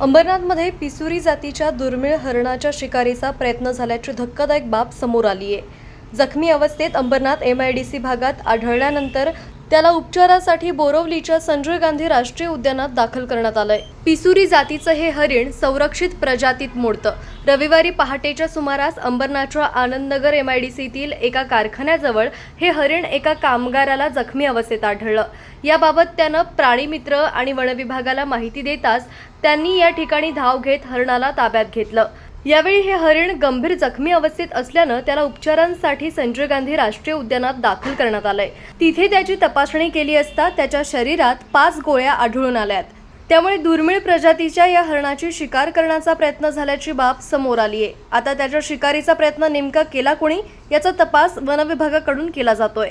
अंबरनाथमध्ये पिसुरी जातीच्या दुर्मिळ हरणाच्या शिकारीचा प्रयत्न झाल्याची धक्कादायक बाब समोर आली आहे जखमी अवस्थेत Ambernath M I D C भागात आढळल्यानंतर त्याला उपचारासाठी बोरवलीच्या संजय गांधी राष्ट्रीय उद्यानात दाखल करण्यात आलंय. पिसुरी जातीचं हे हरिण संरक्षित प्रजातीत मोडतं. रविवारी पहाटेच्या सुमारास अंबरनाथच्या आनंदनगर एम आय डी सीतील एका कारखान्याजवळ हे हरिण एका कामगाराला जखमी अवस्थेत आढळलं. याबाबत त्यानं प्राणीमित्र आणि वनविभागाला माहिती देताच त्यांनी या ठिकाणी धाव घेत हरणाला ताब्यात घेतलं. यावेळी हे हरिण गंभीर जखमी अवस्थेत असल्यानं त्याला उपचारांसाठी संजय गांधी राष्ट्रीय उद्यानात दाखल करण्यात आलंय. तिथे त्याची तपासणी केली असता त्याच्या शरीरात पाच गोळ्या आढळून आल्यात. त्यामुळे दुर्मिळ प्रजातीच्या या हरणाची शिकार करण्याचा प्रयत्न झाल्याची बाब समोर आली आहे. आता त्याच्या शिकारीचा प्रयत्न नेमका केला कोणी? याचा तपास वनविभागाकडून केला जातोय.